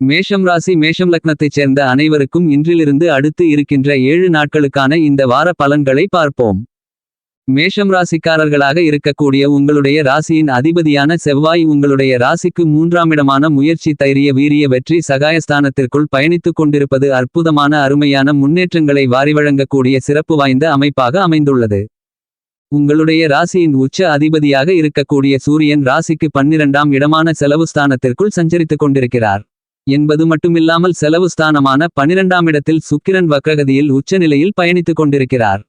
மேஷம் ராசி மேஷம் லக்னத்தைச் சேர்ந்த அனைவருக்கும் இன்றிலிருந்து அடுத்து இருக்கின்ற ஏழு நாட்களுக்கான இந்த வார பலன்களை பார்ப்போம். மேஷம் ராசிக்காரர்களாக இருக்கக்கூடிய உங்களுடைய ராசியின் அதிபதியான செவ்வாய் உங்களுடைய ராசிக்கு மூன்றாமிடமான முயற்சி தைரிய வீரிய வெற்றி சகாயஸ்தானத்திற்குள் பயணித்துக் கொண்டிருப்பது அற்புதமான அருமையான முன்னேற்றங்களை வாரி வழங்கக்கூடிய சிறப்பு வாய்ந்த அமைப்பாக அமைந்துள்ளது. உங்களுடைய ராசியின் உச்ச அதிபதியாக இருக்கக்கூடிய சூரியன் ராசிக்கு பன்னிரண்டாம் இடமான செலவு ஸ்தானத்திற்குள் சஞ்சரித்துக் கொண்டிருக்கிறார். என்பது மட்டுமில்லாமல் செலவு ஸ்தானமான பனிரெண்டாம் இடத்தில் சுக்கிரன் வக்ரகதியில் உச்சநிலையில் பயணித்துக் கொண்டிருக்கிறார்.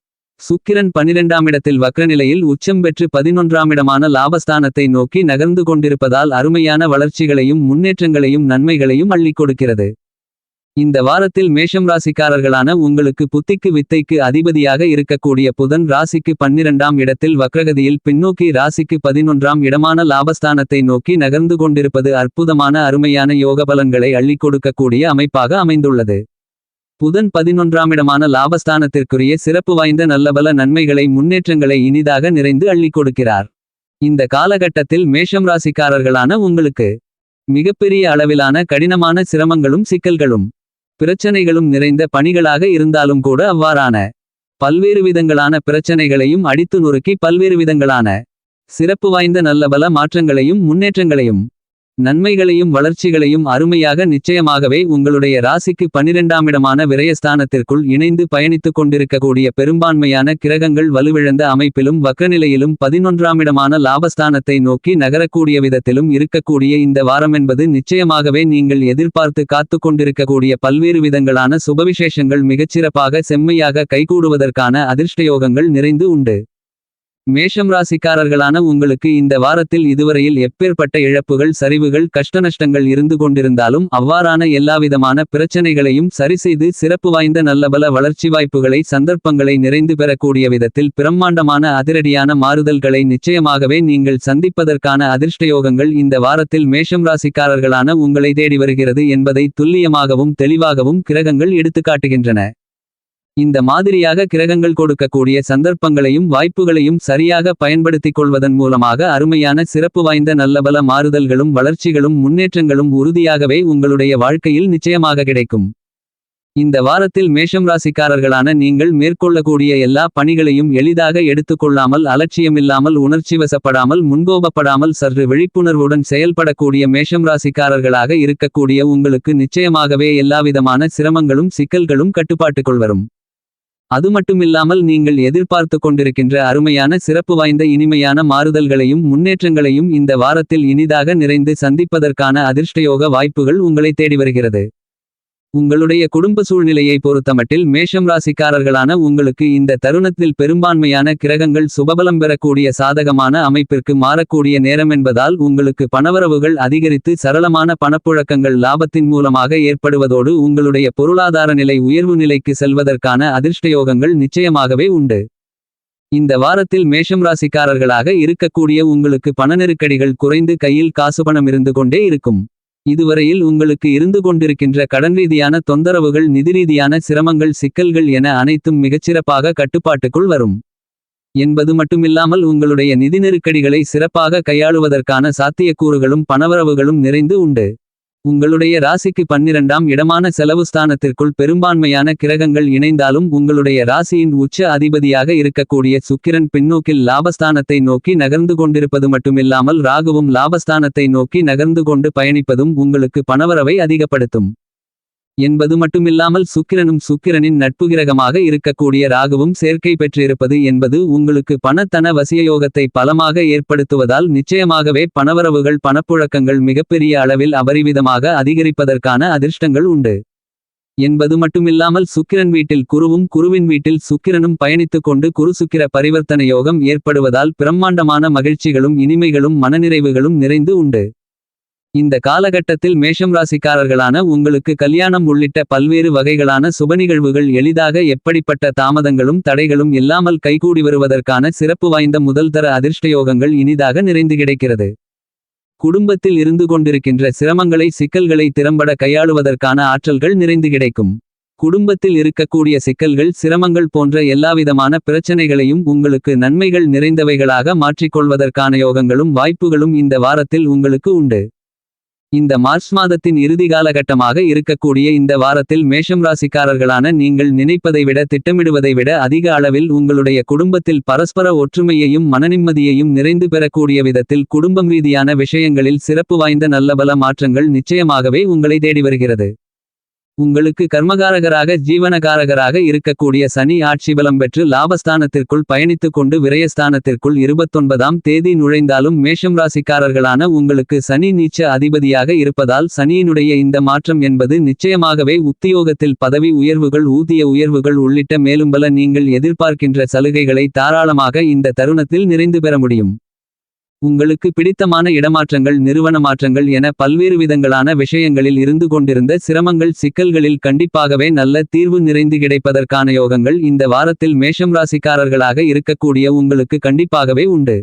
சுக்கிரன் பனிரெண்டாம் இடத்தில் வக்ரநிலையில் உச்சம் பெற்று பதினொன்றாம் இடமான லாபஸ்தானத்தை நோக்கி நகர்ந்து கொண்டிருப்பதால் அருமையான வளர்ச்சிகளையும் முன்னேற்றங்களையும் நன்மைகளையும் அள்ளிக் கொடுக்கிறது. இந்த வாரத்தில் மேஷம் ராசிக்காரர்களான உங்களுக்கு புத்திக்கு வித்தைக்கு அதிபதியாக இருக்கக்கூடிய புதன் ராசிக்கு பன்னிரண்டாம் இடத்தில் வக்ரகதியில் பின்னோக்கி ராசிக்கு பதினொன்றாம் இடமான லாபஸ்தானத்தை நோக்கி நகர்ந்து கொண்டிருப்பது அற்புதமான அருமையான யோக பலன்களை அள்ளிக் கொடுக்கக்கூடிய அமைப்பாக அமைந்துள்ளது. புதன் பதினொன்றாம் இடமான லாபஸ்தானத்திற்குரிய சிறப்பு வாய்ந்த நல்லபல நன்மைகளை முன்னேற்றங்களை இனிதாக நிறைந்து அள்ளிக் கொடுக்கிறார். இந்த காலகட்டத்தில் மேஷம் ராசிக்காரர்களான உங்களுக்கு மிகப்பெரிய அளவிலான கடினமான சிரமங்களும் சிக்கல்களும். பிரச்சனைகளும் நிறைந்த பணிகளாக இருந்தாலும் கூட அவ்வாறான. பல்வேறு விதங்களான பிரச்சனைகளையும் அடித்து நொறுக்கி பல்வேறு விதங்களான. சிறப்பு வாய்ந்த நல்லபல மாற்றங்களையும் முன்னேற்றங்களையும். நன்மைகளையும் வளர்ச்சிகளையும் அருமையாக நிச்சயமாகவே உங்களுடைய ராசிக்கு பனிரெண்டாமிடமான விரயஸ்தானத்திற்குள் இணைந்து பயணித்துக் கொண்டிருக்கக்கூடிய பெரும்பான்மையான கிரகங்கள் வலுவிழந்த அமைப்பிலும் வக்ரநிலையிலும் பதினொன்றாமிடமான லாபஸ்தானத்தை நோக்கி நகரக்கூடிய விதத்திலும் இருக்கக்கூடிய இந்த வாரமென்பது நிச்சயமாகவே நீங்கள் எதிர்பார்த்து காத்துக் கொண்டிருக்கக்கூடிய பல்வேறு விதங்களான சுபவிசேஷங்கள் மிகச்சிறப்பாக செம்மையாக கைகூடுவதற்கான அதிர்ஷ்டயோகங்கள் நிறைந்து உண்டு. மேஷம் ராசிக்காரர்களான உங்களுக்கு இந்த வாரத்தில் இதுவரையில் எப்பேற்பட்ட இழப்புகள் சரிவுகள் கஷ்டநஷ்டங்கள் இருந்து கொண்டிருந்தாலும் அவ்வாறான எல்லாவிதமான பிரச்சனைகளையும் சரிசெய்து சிறப்பு வாய்ந்த நல்லபல வளர்ச்சி வாய்ப்புகளை சந்தர்ப்பங்களை நிறைந்து பெறக்கூடிய விதத்தில் பிரம்மாண்டமான அதிரடியான மாறுதல்களை நிச்சயமாகவே நீங்கள் சந்திப்பதற்கான அதிர்ஷ்டயோகங்கள் இந்த வாரத்தில் மேஷம் ராசிக்காரர்களான உங்களை தேடி வருகிறது என்பதை துல்லியமாகவும் தெளிவாகவும் கிரகங்கள் எடுத்துக்காட்டுகின்றன. இந்த மாதிரியாக கிரகங்கள் கொடுக்கக்கூடிய சந்தர்ப்பங்களையும் வாய்ப்புகளையும் சரியாக பயன்படுத்திக் கொள்வதன் மூலமாக அருமையான சிறப்பு வாய்ந்த நல்லபல மாறுதல்களும் வளர்ச்சிகளும் முன்னேற்றங்களும் உறுதியாகவே உங்களுடைய வாழ்க்கையில் நிச்சயமாக கிடைக்கும். இந்த வாரத்தில் மேஷம் ராசிக்காரர்களான நீங்கள் மேற்கொள்ளக்கூடிய எல்லா பணிகளையும் எளிதாக எடுத்துக்கொள்ளாமல் அலட்சியமில்லாமல் உணர்ச்சிவசப்படாமல் முன்கோபப்படாமல் சற்று விழிப்புணர்வுடன் செயல்படக்கூடிய மேஷம் ராசிக்காரர்களாக இருக்கக்கூடிய உங்களுக்கு நிச்சயமாகவே எல்லாவிதமான சிரமங்களும் சிக்கல்களும் கட்டுப்பாட்டுக்குள் வரும். அது மட்டுமில்லாமல் நீங்கள் எதிர்பார்த்துக் கொண்டிருக்கின்ற அருமையான சிறப்பு வாய்ந்த இனிமையான மாறுதல்களையும் முன்னேற்றங்களையும் இந்த வாரத்தில் இனிதாக நிறைந்து சந்திப்பதற்கான அதிர்ஷ்டயோக வாய்ப்புகள் உங்களை தேடி வருகிறது. உங்களுடைய குடும்ப சூழ்நிலையை பொறுத்தமட்டில் மேஷம் ராசிக்காரர்களான உங்களுக்கு இந்த தருணத்தில் பெரும்பான்மையான கிரகங்கள் சுபபலம் பெறக்கூடிய சாதகமான அமைப்பிற்கு மாறக்கூடிய நேரமென்பதால் உங்களுக்கு பணவரவுகள் அதிகரித்து சரளமான பணப்புழக்கங்கள் லாபத்தின் மூலமாக ஏற்படுவதோடு உங்களுடைய பொருளாதார நிலை உயர்வு நிலைக்கு செல்வதற்கான அதிர்ஷ்டயோகங்கள் நிச்சயமாகவே உண்டு. இந்த வாரத்தில் மேஷம் ராசிக்காரர்களாக இருக்கக்கூடிய உங்களுக்கு பண நெருக்கடிகள் குறைந்து கையில் காசுபணமிருந்து கொண்டே இருக்கும். இதுவரையில் உங்களுக்கு இருந்து கொண்டிருக்கின்ற கடன்ரீதியான தொந்தரவுகள் நிதிரீதியான சிரமங்கள் சிக்கல்கள் என அனைத்தும் மிகச்சிறப்பாக கட்டுப்பாட்டுக்குள் வரும். என்பது மட்டுமில்லாமல் உங்களுடைய நிதி நெருக்கடிகளை சிறப்பாக கையாளுவதற்கான சாத்தியக்கூறுகளும் பணவரவுகளும் நிறைந்து உண்டு. உங்களுடைய ராசிக்கு பன்னிரண்டாம் இடமான செலவு ஸ்தானத்திற்குள் பெரும்பான்மையான கிரகங்கள் இணைந்தாலும் உங்களுடைய ராசியின் உச்ச அதிபதியாக இருக்கக்கூடிய சுக்கிரன் பின்னோக்கில் லாபஸ்தானத்தை நோக்கி நகர்ந்து கொண்டிருப்பது மட்டுமில்லாமல் ராகுவும் லாபஸ்தானத்தை நோக்கி நகர்ந்து கொண்டு பயணிப்பதும் உங்களுக்கு பணவரவை அதிகப்படுத்தும். என்பது மட்டுமில்லாமல் சுக்கிரனும் சுக்கிரனின் நட்புகிரகமாக இருக்கக்கூடிய ராகுவும் சேர்க்கை பெற்றிருப்பது என்பது உங்களுக்கு பணத்தன வசியயோகத்தை பலமாக ஏற்படுத்துவதால் நிச்சயமாகவே பணவரவுகள் பணப்புழக்கங்கள் மிகப்பெரிய அளவில் அபரிவிதமாக அதிகரிப்பதற்கான அதிர்ஷ்டங்கள் உண்டு. என்பது மட்டுமில்லாமல் சுக்கிரன் வீட்டில் குருவும் குருவின் வீட்டில் சுக்கிரனும் பயணித்துக் கொண்டு குரு சுக்கிர பரிவர்த்தன யோகம் ஏற்படுவதால் பிரம்மாண்டமான மகிழ்ச்சிகளும் இனிமைகளும் மனநிறைவுகளும் நிறைந்து உண்டு. இந்த காலகட்டத்தில் மேஷம் ராசிக்காரர்களான உங்களுக்கு கல்யாணம் உள்ளிட்ட பல்வேறு வகைகளான சுப நிகழ்வுகள் எளிதாக எப்படிப்பட்ட தாமதங்களும் தடைகளும் இல்லாமல் கைகூடி வருவதற்கான சிறப்பு வாய்ந்த முதல்தர அதிர்ஷ்டயோகங்கள் இனிதாக நிறைந்து கிடைக்கிறது. குடும்பத்தில் இருந்து கொண்டிருக்கின்ற சிரமங்களை சிக்கல்களை திறம்பட கையாளுவதற்கான ஆற்றல்கள் நிறைந்து கிடைக்கும். குடும்பத்தில் இருக்கக்கூடிய சிக்கல்கள் சிரமங்கள் போன்ற எல்லாவிதமான பிரச்சனைகளையும் உங்களுக்கு நன்மைகள் நிறைந்தவைகளாக மாற்றிக்கொள்வதற்கான யோகங்களும் வாய்ப்புகளும் இந்த வாரத்தில் உங்களுக்கு உண்டு. இந்த மார்ச் மாதத்தின் இறுதி காலகட்டமாக இருக்கக்கூடிய இந்த வாரத்தில் மேஷம் ராசிக்காரர்களான நீங்கள் நினைப்பதை விட திட்டமிடுவதை விட அதிக அளவில் உங்களுடைய குடும்பத்தில் பரஸ்பர ஒற்றுமையையும் மனநிம்மதியையும் நிறைந்து பெறக்கூடிய விதத்தில் குடும்பம் ரீதியான விஷயங்களில் சிறப்பு வாய்ந்த நல்லபல மாற்றங்கள் நிச்சயமாகவே உங்களை தேடி வருகிறது. உங்களுக்கு கர்மகாரகராக ஜீவனகாரகராக இருக்கக்கூடிய சனி ஆட்சி பலம் பெற்று லாபஸ்தானத்திற்குள் பயணித்துக் கொண்டு விரயஸ்தானத்திற்குள் இருபத்தொன்பதாம் தேதி நுழைந்தாலும் மேஷம் ராசிக்காரர்களான உங்களுக்கு சனி நீச்ச அதிபதியாக இருப்பதால் சனியினுடைய இந்த மாற்றம் என்பது நிச்சயமாகவே உத்தியோகத்தில் பதவி உயர்வுகள் ஊதிய உயர்வுகள் உள்ளிட்ட மேலும் பல நீங்கள் எதிர்பார்க்கின்ற சலுகைகளை தாராளமாக இந்த தருணத்தில் நிறைந்து பெற முடியும். உங்களுக்கு பிடித்தமான இடமாற்றங்கள் நிறுவன மாற்றங்கள் என பல்வேறு விதங்களான விஷயங்களில் இருந்து கொண்டிருந்த சிரமங்கள் சிக்கல்களில் கண்டிப்பாகவே நல்ல தீர்வு நிறைந்து கிடைப்பதற்கான யோகங்கள் இந்த வாரத்தில் மேஷம் ராசிக்காரர்களாக இருக்கக்கூடிய உங்களுக்கு கண்டிப்பாகவே உண்டு.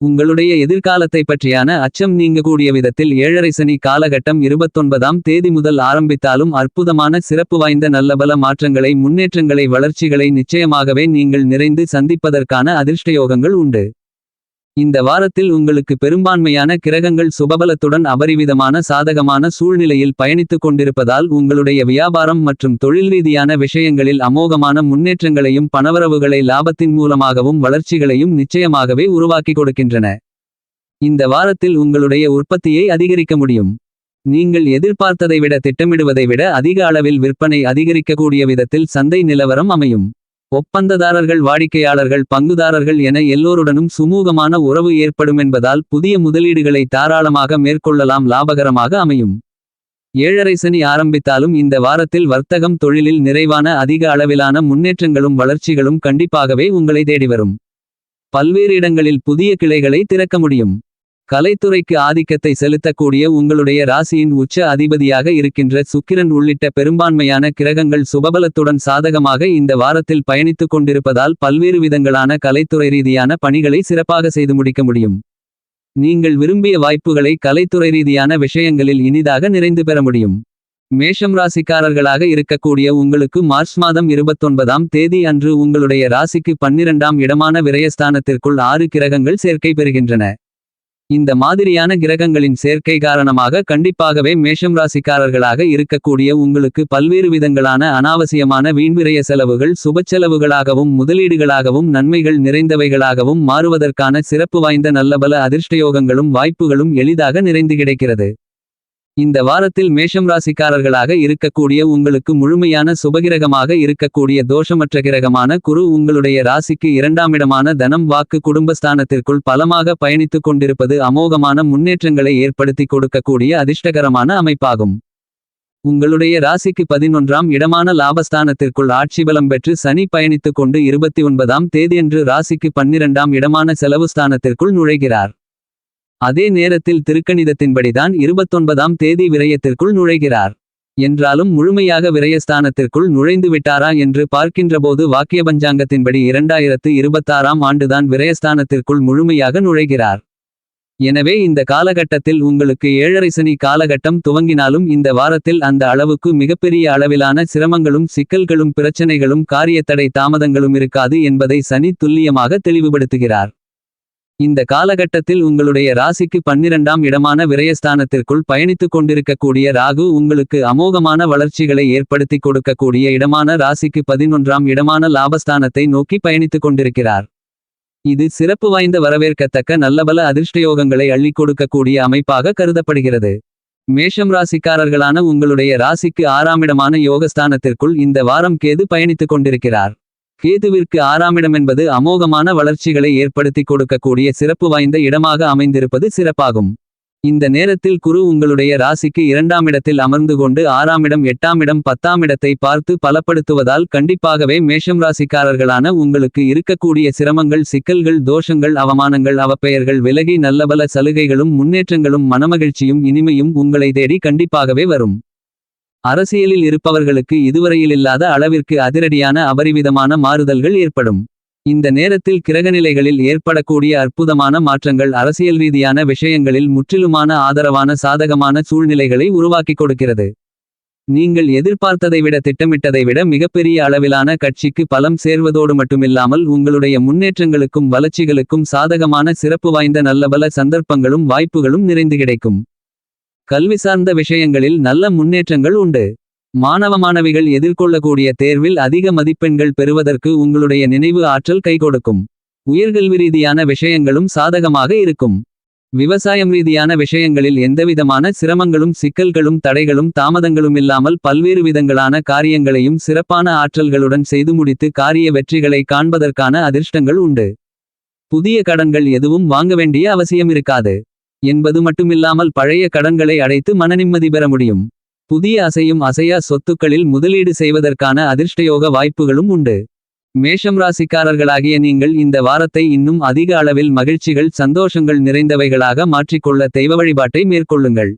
உங்களுடைய எதிர்காலத்தை பற்றியான அச்சம் நீங்கக்கூடிய விதத்தில் ஏழரை சனி காலகட்டம் இருபத்தொன்பதாம் தேதி முதல் ஆரம்பித்தாலும் அற்புதமான சிறப்பு வாய்ந்த நல்லபல மாற்றங்களை முன்னேற்றங்களை வளர்ச்சிகளை நிச்சயமாகவே நீங்கள் நிறைந்து சந்திப்பதற்கான அதிர்ஷ்டயோகங்கள் உண்டு. இந்த வாரத்தில் உங்களுக்கு பெரும்பான்மையான கிரகங்கள் சுபபலத்துடன் அபரிவிதமான சாதகமான சூழ்நிலையில் பயணித்துக் கொண்டிருப்பதால் உங்களுடைய வியாபாரம் மற்றும் தொழில் ரீதியான விஷயங்களில் அமோகமான முன்னேற்றங்களையும் பணவரவுகளை லாபத்தின் மூலமாகவும் வளர்ச்சிகளையும் நிச்சயமாகவே உருவாக்கி கொடுக்கின்றன. இந்த வாரத்தில் உங்களுடைய உற்பத்தியை அதிகரிக்க முடியும். நீங்கள் எதிர்பார்த்ததை விட திட்டமிடுவதை விட அதிக அளவில் விற்பனை அதிகரிக்கக்கூடிய விதத்தில் சந்தை நிலவரம் அமையும். ஒப்பந்ததாரர்கள் வாடிக்கையாளர்கள் பங்குதாரர்கள் என எல்லோருடனும் சுமூகமான உறவு ஏற்படுமென்பதால் புதிய முதலீடுகளை தாராளமாக மேற்கொள்ளலாம் லாபகரமாக அமையும். ஏழரை சனி ஆரம்பித்தாலும் இந்த வாரத்தில் வர்த்தகம் தொழிலில் நிறைவான அதிக அளவிலான முன்னேற்றங்களும் வளர்ச்சிகளும் கண்டிப்பாகவே உங்களை தேடி வரும் பல்வேறு இடங்களில் புதிய கிளைகளை திறக்க முடியும். கலைத்துறைக்கு ஆதிக்கத்தை செலுத்தக்கூடிய உங்களுடைய ராசியின் உச்ச அதிபதியாக இருக்கின்ற சுக்கிரன் உள்ளிட்ட பெரும்பான்மையான கிரகங்கள் சுபபலத்துடன் சாதகமாக இந்த வாரத்தில் பயணித்துக் கொண்டிருப்பதால் பல்வேறு விதங்களான கலைத்துறை ரீதியான பணிகளை சிறப்பாக செய்து முடிக்க முடியும். நீங்கள் விரும்பிய வாய்ப்புகளை கலைத்துறை ரீதியான விஷயங்களில் இனிதாக நிறைந்து பெற முடியும். மேஷம் ராசிக்காரர்களாக இருக்கக்கூடிய உங்களுக்கு மார்ச் மாதம் இருபத்தொன்பதாம் தேதி அன்று உங்களுடைய ராசிக்கு பன்னிரண்டாம் இடமான விரயஸ்தானத்திற்குள் ஆறு கிரகங்கள் சேர்க்கை பெறுகின்றன. இந்த மாதிரியான கிரகங்களின் சேர்க்கை காரணமாக கண்டிப்பாகவே மேஷம் ராசிக்காரர்களாக இருக்கக்கூடிய உங்களுக்கு பல்வேறு விதங்களான அனாவசியமான வீண்விரய செலவுகள் சுபச்செலவுகளாகவும் முதலீடுகளாகவும் நன்மைகள் நிறைந்தவைகளாகவும் மாறுவதற்கான சிறப்பு வாய்ந்த நல்லபல அதிர்ஷ்டயோகங்களும் வாய்ப்புகளும் எளிதாக நிறைந்து கிடைக்கிறது. இந்த வாரத்தில் மேஷம் ராசிக்காரர்களாக இருக்கக்கூடிய உங்களுக்கு முழுமையான சுபகிரகமாக இருக்கக்கூடிய தோஷமற்ற கிரகமான குரு உங்களுடைய ராசிக்கு இரண்டாமிடமான தனம் வாக்கு குடும்பஸ்தானத்திற்குள் பலமாக பயணித்துக் கொண்டிருப்பது அமோகமான முன்னேற்றங்களை ஏற்படுத்தி கொடுக்கக்கூடிய அதிர்ஷ்டகரமான அமைப்பாகும். உங்களுடைய ராசிக்கு பதினொன்றாம் இடமான லாபஸ்தானத்திற்குள் ஆட்சி பலம் பெற்று சனி பயணித்துக் கொண்டு இருபத்தி ஒன்பதாம் தேதியன்று ராசிக்கு பன்னிரண்டாம் இடமான செலவு ஸ்தானத்திற்குள் நுழைகிறார். அதே நேரத்தில் திருக்கணிதத்தின்படிதான் இருபத்தொன்பதாம் தேதி விரயத்திற்குள் நுழைகிறார். என்றாலும் முழுமையாக விரயஸ்தானத்திற்குள் நுழைந்து விட்டாரா என்று பார்க்கின்றபோது வாக்கிய பஞ்சாங்கத்தின்படி இரண்டாயிரத்து இருபத்தாறாம் ஆண்டுதான் விரயஸ்தானத்திற்குள் முழுமையாக நுழைகிறார். எனவே இந்த காலகட்டத்தில் உங்களுக்கு ஏழரை சனி காலகட்டம் துவங்கினாலும் இந்த வாரத்தில் அந்த அளவுக்கு மிகப்பெரிய அளவிலான சிரமங்களும் சிக்கல்களும் பிரச்சனைகளும் காரியத்தடை தாமதங்களும் இருக்காது என்பதை சனி துல்லியமாக தெளிவுபடுத்துகிறார். இந்த காலகட்டத்தில் உங்களுடைய ராசிக்கு பன்னிரண்டாம் இடமான விரயஸ்தானத்திற்குள் பயணித்துக் கொண்டிருக்கக்கூடிய ராகு உங்களுக்கு அமோகமான வளர்ச்சிகளை ஏற்படுத்திக் கொடுக்கக்கூடிய இடமான ராசிக்கு பதினொன்றாம் இடமான லாபஸ்தானத்தை நோக்கி பயணித்துக் கொண்டிருக்கிறார். இது சிறப்பு வாய்ந்த வரவேற்கத்தக்க நல்லபல அதிர்ஷ்டயோகங்களை அள்ளிக் கொடுக்கக்கூடிய அமைப்பாக கருதப்படுகிறது. மேஷம் ராசிக்காரர்களான உங்களுடைய ராசிக்கு ஆறாமிடமான யோகஸ்தானத்திற்குள் இந்த வாரம் கேது பயணித்துக் கொண்டிருக்கிறார். கேதுவிற்கு ஆறாமிடமென்பது அமோகமான வளர்ச்சிகளை ஏற்படுத்தி கொடுக்கக்கூடிய சிறப்பு வாய்ந்த இடமாக அமைந்திருப்பது சிறப்பாகும். இந்த நேரத்தில் குரு உங்களுடைய ராசிக்கு இரண்டாம் இடத்தில் அமர்ந்து கொண்டு ஆறாமிடம் எட்டாமிடம் பத்தாமிடத்தை பார்த்து பலப்படுத்துவதால் கண்டிப்பாகவே மேஷம் ராசிக்காரர்களான உங்களுக்கு இருக்கக்கூடிய சிரமங்கள் சிக்கல்கள் தோஷங்கள் அவமானங்கள் அவப்பெயர்கள் விலகி நல்லபல சலுகைகளும் முன்னேற்றங்களும் மனமகிழ்ச்சியும் இனிமையும் உங்களை தேடி கண்டிப்பாகவே வரும். அரசியலில் இருப்பவர்களுக்கு இதுவரையிலில்லாத அளவிற்கு அதிரடியான அபரிவிதமான மாறுதல்கள் ஏற்படும். இந்த நேரத்தில் கிரகநிலைகளில் ஏற்படக்கூடிய அற்புதமான மாற்றங்கள் அரசியல் ரீதியான விஷயங்களில் முற்றிலுமான ஆதரவான சாதகமான சூழ்நிலைகளை உருவாக்கிக் கொடுக்கிறது. நீங்கள் எதிர்பார்த்ததை விட திட்டமிட்டதை விட மிகப்பெரிய அளவிலான கட்சிக்கு பலம் சேர்வதோடு மட்டுமில்லாமல் உங்களுடைய முன்னேற்றங்களுக்கும் வளர்ச்சிகளுக்கும் சாதகமான சிறப்பு வாய்ந்த நல்லபல சந்தர்ப்பங்களும் வாய்ப்புகளும் நிறைந்து கிடைக்கும். கல்வி சார்ந்த விஷயங்களில் நல்ல முன்னேற்றங்கள் உண்டு. மாணவ மாணவிகள் எதிர்கொள்ளக்கூடிய தேர்வில் அதிக மதிப்பெண்கள் பெறுவதற்கு உங்களுடைய நினைவு ஆற்றல் கைகொடுக்கும் உயர்கல்வி ரீதியான விஷயங்களும் சாதகமாக இருக்கும். விவசாயம் ரீதியான விஷயங்களில் எந்தவிதமான சிரமங்களும் சிக்கல்களும் தடைகளும் தாமதங்களும் இல்லாமல் பல்வேறு விதங்களான காரியங்களையும் சிறப்பான ஆற்றல்களுடன் செய்து முடித்து காரிய வெற்றிகளை காண்பதற்கான அதிர்ஷ்டங்கள் உண்டு. புதிய கடன்கள் எதுவும் வாங்க வேண்டிய அவசியம் இருக்காது. என்பது மட்டுமில்லாமல் பழைய கடன்களை அடைத்து மனநிம்மதி பெற முடியும். புதிய அசையும் அசையா சொத்துக்களில் முதலீடு செய்வதற்கான அதிர்ஷ்டயோக வாய்ப்புகளும் உண்டு. மேஷம் ராசிக்காரர்களாகிய நீங்கள் இந்த வாரத்தை இன்னும் அதிக அளவில் மகிழ்ச்சிகள் சந்தோஷங்கள் நிறைந்தவைகளாக மாற்றிக்கொள்ள தெய்வ வழிபாட்டை மேற்கொள்ளுங்கள்.